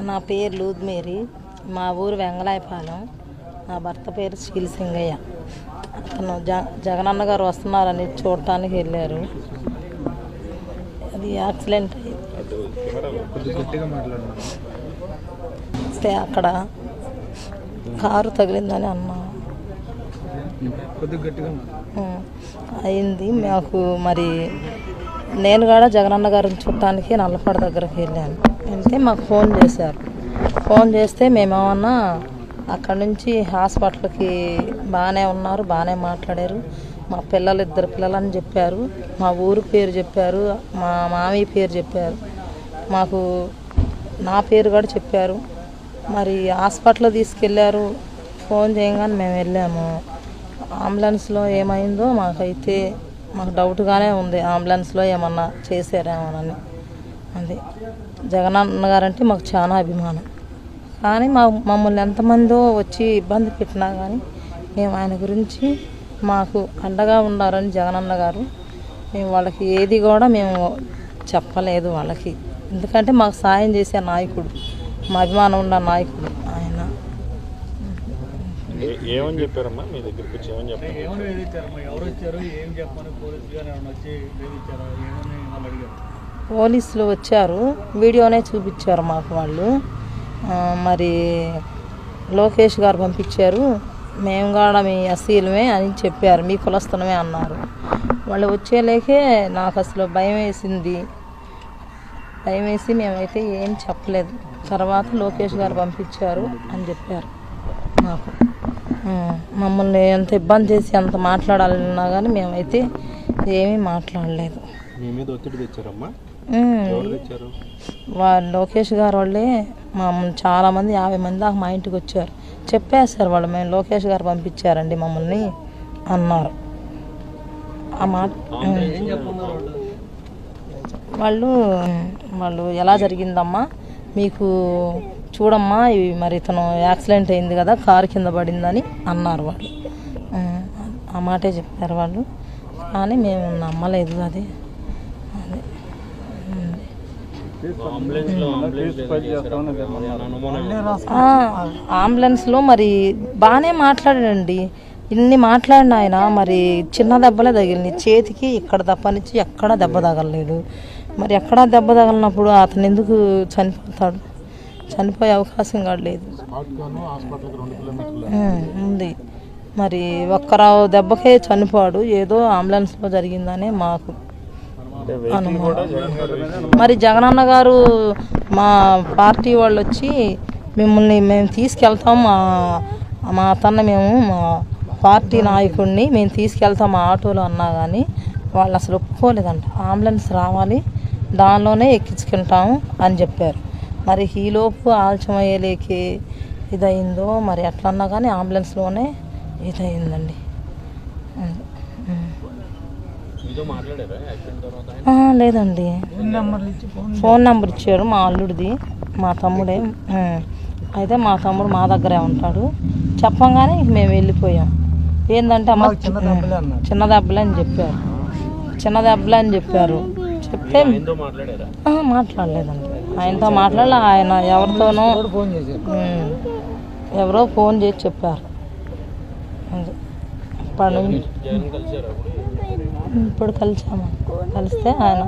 నా పేరు లూద్ మేరీ మా ఊరు వెంగళాయపాలెం. నా భర్త పేరు శీల్ సింగయ్య. అతను జ జగనన్న గారు వస్తున్నారని చూడటానికి వెళ్ళారు. అది యాక్సిడెంట్ వస్తే అక్కడ కారు తగిలిందని అన్నా. అయింది. మాకు మరి నేను కూడా జగనన్న గారిని చూడటానికి నల్లపాడు దగ్గరికి వెళ్ళాను. వెళ్తే మాకు ఫోన్ చేశారు. ఫోన్ చేస్తే మేమేమన్నా అక్కడ నుంచి హాస్పిటల్కి బాగానే ఉన్నారు బాగానే మాట్లాడారు. మా పిల్లలు ఇద్దరు పిల్లలని చెప్పారు. మా ఊరు పేరు చెప్పారు మా మామయ్య పేరు చెప్పారు. మాకు నా పేరు కూడా చెప్పారు. మరి హాస్పిటల్ తీసుకెళ్ళారు ఫోన్ చేయగానే మేము వెళ్ళాము. అంబులెన్స్లో ఏమైందో మాకైతే మాకు డౌట్గానే ఉంది. అంబులెన్స్లో ఏమన్నా చేశారేమోనని. అది జగనన్న గారంటే మాకు చాలా అభిమానం. కానీ మా మమ్మల్ని ఎంతమందో వచ్చి ఇబ్బంది పెట్టినా కానీ మేము ఆయన గురించి మాకు అండగా ఉన్నారని జగనన్న గారు మేము వాళ్ళకి ఏది కూడా మేము చెప్పలేదు వాళ్ళకి. ఎందుకంటే మాకు సాయం చేసే నాయకుడు మా అభిమానం ఉన్న నాయకుడు. ఏమని చెప్పారమ్మా? మీ దగ్గరికి వచ్చి ఏమని చెప్పారు? ఏమని వేధించారమ్మా? ఎవరు వచ్చారు? ఏం చెప్పమని పోలీసులు కానీ ఏమైనా వచ్చి వేధించారా? ఏమని వాళ్ళు అడిగారు? పోలీసులు వచ్చారు. వీడియోనే చూపించారు మాకు వాళ్ళు. మరి లోకేష్ గారు పంపించారు. మేము కూడా మీ అసీలమే అని చెప్పారు. మీ కులస్తులమే అన్నారు. వాళ్ళు వచ్చేలేకే నాకు అసలు భయం వేసింది. భయం వేసి మేమైతే ఏం చెప్పలేదు. తర్వాత లోకేష్ గారు పంపించారు అని చెప్పారు మాకు. మమ్మల్ని ఎంత ఇబ్బంది చేసి అంత మాట్లాడాలన్నా కానీ మేమైతే ఏమీ మాట్లాడలేదు. వాళ్ళు లోకేష్ గారు వాళ్ళే మా చాలా మంది యాభై మంది దాకా మా ఇంటికి వచ్చారు. చెప్పేశారు వాళ్ళు మేము లోకేష్ గారు పంపించారండి మమ్మల్ని అన్నారు. ఆ మాట వాళ్ళు వాళ్ళు ఎలా జరిగిందమ్మా? మీకు చూడమ్మా ఇవి మరి ఇతను యాక్సిడెంట్ అయింది కదా కారు కింద పడిందని అన్నారు వాళ్ళు. ఆ మాటే చెప్పారు వాళ్ళు. కానీ మేము నమ్మలేదు అది. అంబులెన్స్లో మరి బాగానే మాట్లాడాడండి. ఇన్ని మాట్లాడిన ఆయన మరి చిన్న దెబ్బలే తగిలింది. చేతికి ఇక్కడ దెబ్బనిచ్చి ఎక్కడా దెబ్బ తగలలేదు. మరి ఎక్కడా దెబ్బ తగలినప్పుడు అతను ఎందుకు చనిపోతాడు? చనిపోయే అవకాశం కూడా లేదు. ఉంది. మరి ఒక్కరావు దెబ్బకే చనిపోడు ఏదో అంబులెన్స్లో జరిగిందనే మాకు అనుమానం. మరి జగనన్న గారు మా పార్టీ వాళ్ళు వచ్చి మిమ్మల్ని మేము తీసుకెళ్తాం. మా మా అతన్ని మేము మా పార్టీ నాయకుడిని మేము తీసుకెళ్తాం మా ఆటోలో అన్నా కానీ వాళ్ళు అసలు ఒప్పుకోలేదంట. అంబులెన్స్ రావాలి. దానిలోనే ఎక్కించుకుంటాము అని చెప్పారు. మరి ఈలోపు ఆలస్యం అయ్యేలేకి ఇదయిందో మరి ఎట్లన్నా కానీ అంబులెన్స్లోనే ఇదయిందండి. లేదండి. ఫోన్ నెంబర్ ఇచ్చాడు మా అల్లుడిది మా తమ్ముడే. అయితే మా తమ్ముడు మా దగ్గరే ఉంటాడు. చెప్పంగానే ఇంక మేము వెళ్ళిపోయాం. ఏంటంటే అమ్మ చిన్న దెబ్బలే అని చెప్పారు. చిన్న దెబ్బలే అని చెప్పారు. చెప్తే ఆయనతో మాట్లాడారా? ఆ, మాట్లాడలేదండి. ఆయనతో మాట్లాడలే? ఆయన ఎవరితోనో. ఎవరో ఫోన్ చేసి చెప్పారు? ఇప్పుడు కలిసాము. కలిస్తే ఆయన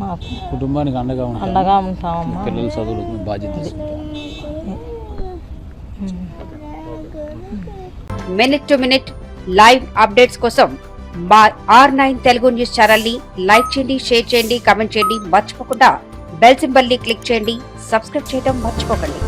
మాకు కుటుంబానికి అండగా అండగా ఉంటామమ్మా. పిల్లల చదువులకు బాధ్యత minute to minute live updates కోసం మా ఆర్ నైన్ తెలుగు న్యూస్ ఛానల్ని లైక్ చేయండి షేర్ చేయండి కామెంట్ చేయండి. మర్చిపోకుండా బెల్ సింబల్ని క్లిక్ చేయండి సబ్స్క్రైబ్ చేయడం మర్చిపోకండి.